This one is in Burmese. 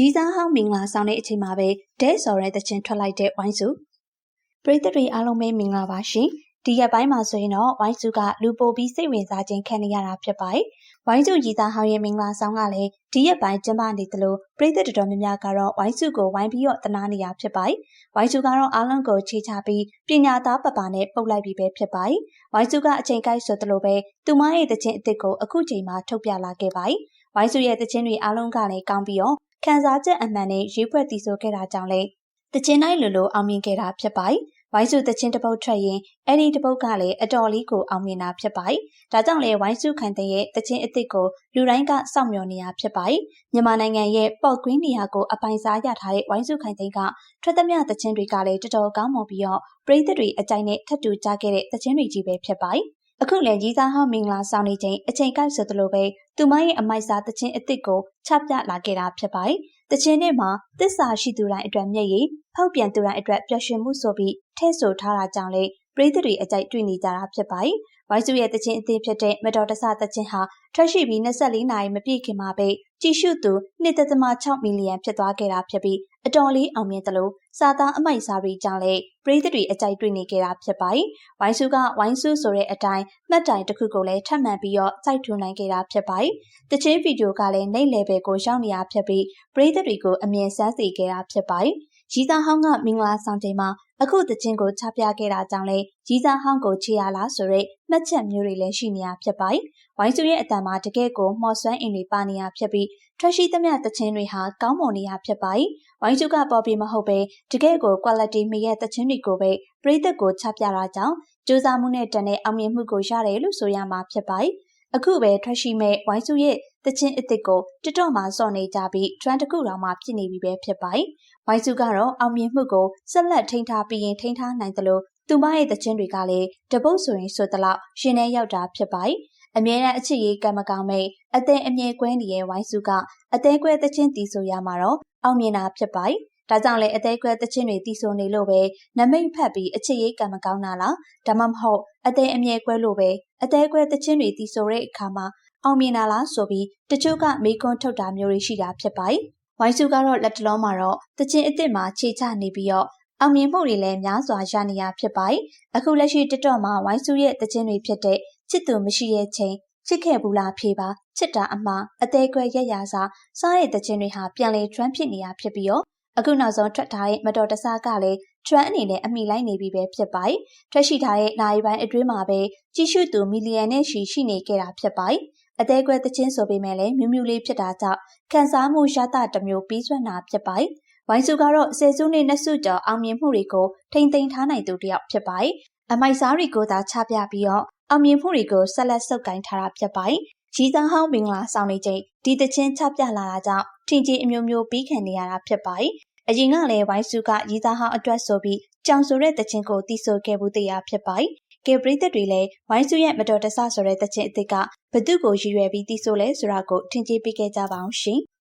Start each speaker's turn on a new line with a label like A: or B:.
A: ကြီးစားဟောင်းမင်္ဂလာဆောင်တဲ့အချိန်မှာပဲဒဲစော်ရဲတချင်းထွက်လိုက်တဲ့ဝိုင်းစုပရိသတ်တွေအားလုံးပဲမင်္ဂလာပါရှင်ဒီရက်ပိုင်းမှာဆိုရင်တော့ဝိုင်းစုကလူပိုပြီးစိတ်ဝင်စားခြင်းခံနေရတာဖြစ်ပါတယ်ဝိုင်းစုကြီးသားဟောင်းရဲ့မင်္ဂလာဆောင်ကလည်းဒီရက်ပိုင်းကျင်းပနေသလိုပရိသတ်တော်တော်များများကတော့ဝိုင်းစုကိုဝိုင်းပြီးတော့တနာနေရဖြစ်ပါတယ်ဝိုင်းစုကတော့အားလုံးကိုခြေချပြီးပညာသားပပနဲ့ပုတ်လိုက်ပြီးပဲဖြစ်ပါတယ်ဝိုင်းစုကအချိန်ကိုက်ဆိုသလိုပဲသူမရဲ့တခြင်းအစ်စ်ကိုအခုချိန်မှာထုတ်ပြလာခဲ့ပါတယ်ဝိုင်းစုရဲ့တခြင်းတွေအားလုံးကလည်းကောင်းပြီးတော့ ခံစားချက်အမှန်နဲ့ရေးဖွဲ့တည်ဆိုခဲ့တာကြောင့်လေတခြင်းတိုင်းလိုလိုအောင်မြင်ခဲ့တာဖြစ်ပါတယ်။ဝိုင်းစုတခြင်းတစ်ပုတ်ထွက်ရင်အဲ့ဒီတစ်ပုတ်ကလည်းအတော်လေးကိုအောင်မြင်တာဖြစ်ပါတယ်။ဒါကြောင့်လေဝိုင်းစုခံတဲ့ရဲ့တခြင်းအစ်စ်ကိုလူတိုင်းကစောင့်မျှော်နေရဖြစ်ပါတယ်။မြန်မာနိုင်ငံရဲ့ပေါ့ကွင်းနေရာကိုအပိုင်စားရထားတဲ့ဝိုင်းစုခိုင်သိန်းကထွက်သမျှတခြင်းတွေကလည်းတော်တော်ကောင်းမွန်ပြီးတော့ပရိသတ်တွေအကြိုက်နဲ့ထပ်တူကြခဲ့တဲ့တခြင်းတွေကြီးပဲဖြစ်ပါတယ်။ အခုလည်းကြီးစားဟောင်းမင်္ဂလာဆောင်နေချိန်အချိန်ကိုက်ဆိုသလိုပဲသူမရဲ့အမိုက်စားတခြင်းအစ်စ်ကိုချပြလာခဲ့တာဖြစ်ပါတယ်။တခြင်းနဲ့မှာတစ္ဆာရှိသူတိုင်းအတွက်မျက်ရည်ဖောက်ပြန်သူတိုင်းအတွက်ပျော်ရွှင်မှုဆိုပြီးထဲ့ဆိုထားတာကြောင့်လေပရိသတ်တွေအကြိုက်တွေ့နေကြတာဖြစ်ပါတယ်။ ဝိုင်းစုရဲ့တခြင်းအသင်းဖြစ်တဲ့မတော်တဆတခြင်းဟာထွက်ရှိပြီး24နာရီမပြည့်ခင်မှာပဲကြည်ရှုသူ1.6မီလီယံဖြစ်သွားခဲ့တာဖြစ်ပြီးအတော်လေးအောင်မြင်သလိုစာသားအမိုက်စားပြီးကြောင့်လေပရိသတ်တွေအကြိုက်တွေ့နေကြတာဖြစ်ပါတယ်။ဝိုင်းစုကဝိုင်းစုဆိုတဲ့အတိုင်းမှတ်တိုင်တစ်ခုကိုလည်းထပ်မံပြီးတော့စိုက်ထူနိုင်ခဲ့တာဖြစ်ပါတယ်။တချင်းဗီဒီယိုကလည်းနိုင်လေဘယ်ကိုရောက်နေရဖြစ်ပြီးပရိသတ်တွေကိုအမြင်ဆန်းစေခဲ့တာဖြစ်ပါတယ်။ ရီသားဟောင်းကမင်္ဂလာဆောင်ချိန်မှာအခုတချင်းကိုချပြခဲ့တာကြောင့်လေရီသားဟောင်းကိုချေရလားဆိုရဲမှတ်ချက်မျိုးတွေလည်းရှိနေရဖြစ်ပါတယ်။ဝိုင်းစုရဲ့အတန်မှာတကယ့်ကိုမော်ဆွမ်းအင်တွေပါနေရဖြစ်ပြီးထွက်ရှိသမျှတချင်းတွေဟာကောင်းမွန်နေရဖြစ်ပါတယ်။ဝိုင်းစုကပေါ်ပြီးမဟုတ်ပဲတကယ့်ကို quality မရဲ့တချင်းတွေကိုပဲပရိသတ်ကိုချပြတာကြောင့်စူးစမ်းမှုနဲ့တန်တဲ့အောင်မြင်မှုကိုရတယ်လို့ဆိုရမှာဖြစ်ပါတယ်။အခုပဲထွက်ရှိမဲ့ဝိုင်းစုရဲ့တချင်းအစ်စ်ကိုတတော့မှာစော့နေကြပြီး trend တစ်ခုတောင်မှဖြစ်နေပြီပဲဖြစ်ပါတယ်။ ဝိုင်းစုကတော့အောင်မြင်မှုကိုဆက်လက်ထိန်းထားပြီးရင်ထိန်းထားနိုင်တယ်လို့သူမရဲ့တချင်းတွေကလည်းတပုတ်ဆိုရင်ဆိုသလောက်ရှင်နေရောက်တာဖြစ်ပါတယ်။အမြဲတမ်းအချစ်ရေးကံမကောင်းမိတ်အသင်အမြဲကွဲနေတဲ့ဝိုင်းစုကအသေးကွဲတချင်းတီဆိုရမှာတော့အောင်မြင်တာဖြစ်ပါတယ်။ဒါကြောင့်လည်းအသေးကွဲတချင်းတွေတီဆိုနေလို့ပဲနမိတ်ဖက်ပြီးအချစ်ရေးကံမကောင်းတာလားဒါမှမဟုတ်အသေးအမြဲကွဲလို့ပဲအသေးကွဲတချင်းတွေတီဆိုတဲ့အခါမှာအောင်မြင်တာလားဆိုပြီးတချို့ကမေးခွန်းထုတ်တာမျိုးတွေရှိတာဖြစ်ပါတယ်။ ဝိုင်းစုကတော့လက်တလုံးမှာတော့တချင်းအစ်စ်မှာခြေချနေပြီးတော့အောင်မြင်မှုတွေလည်းများစွာရနေရဖြစ်ပါတယ်။အခုလက်ရှိတက်တော့မှာဝိုင်းစုရဲ့တခြင်းတွေဖြစ်တဲ့ချစ်သူမရှိရဲ့ချိန်ချစ်ခဲ့ဘူးလားဖြေပါချစ်တာအမှားအသေးကွဲရက်ရာစာစားတဲ့တခြင်းတွေဟာပြန်လေ trend ဖြစ်နေရဖြစ်ပြီးတော့အခုနောက်ဆုံးထွက်ထားတဲ့မတော်တဆကလည်း trend အနေနဲ့အမိလိုက်နေပြီပဲဖြစ်ပါတယ်။ထွက်ရှိထားတဲ့နိုင်ပိုင်းအတွင်းမှာပဲကြီးစုသူမီလီယံနဲ့ရှိရှိနေခဲ့တာဖြစ်ပါတယ်။ အသေးကွဲတခြင်းဆိုပေမဲ့လည်းမြူးမြူးလေးဖြစ်တာကြောင့်ခံစားမှုရတာတစ်မျိုးပြီးစွမ်းတာဖြစ်ပါတယ်။ဝိုင်းစုကတော့ဆယ်စုနှစ်နှစ်စုကျော်အောင်မြင်မှုတွေကိုထိမ့်သိမ်းထားနိုင်သူတစ်ယောက်ဖြစ်ပါတယ်။အမိုက်စားတွေကိုသာချပြပြီးတော့အောင်မြင်မှုတွေကိုဆက်လက်ဆုပ်ကိုင်ထားတာဖြစ်ပါတယ်။ရီသားဟောင်းမင်္ဂလာဆောင်နေချိန်ဒီတချင်းချပြလာတာကြောင့်ထင်ကြီးအမျိုးမျိုးပြီးခံနေရတာဖြစ်ပါတယ်။အရင်ကလည်းဝိုင်းစုကရီသားဟောင်းအတွက်ဆိုပြီးကြောင်ဆိုတဲ့တချင်းကိုတီးဆိုခဲ့မှုတရားဖြစ်ပါတယ်။ ကေပရိသတ်တွေလည်းဝိုင်းစုရဲ့မတော်တဆဆိုတဲ့တချင်းအစ်စ်ကဘသူ့ကိုရည်ရွယ်ပြီးတီးဆိုလဲဆိုတာကိုထင်ကြီးပေးခဲ့ကြပါအောင်ရှင်။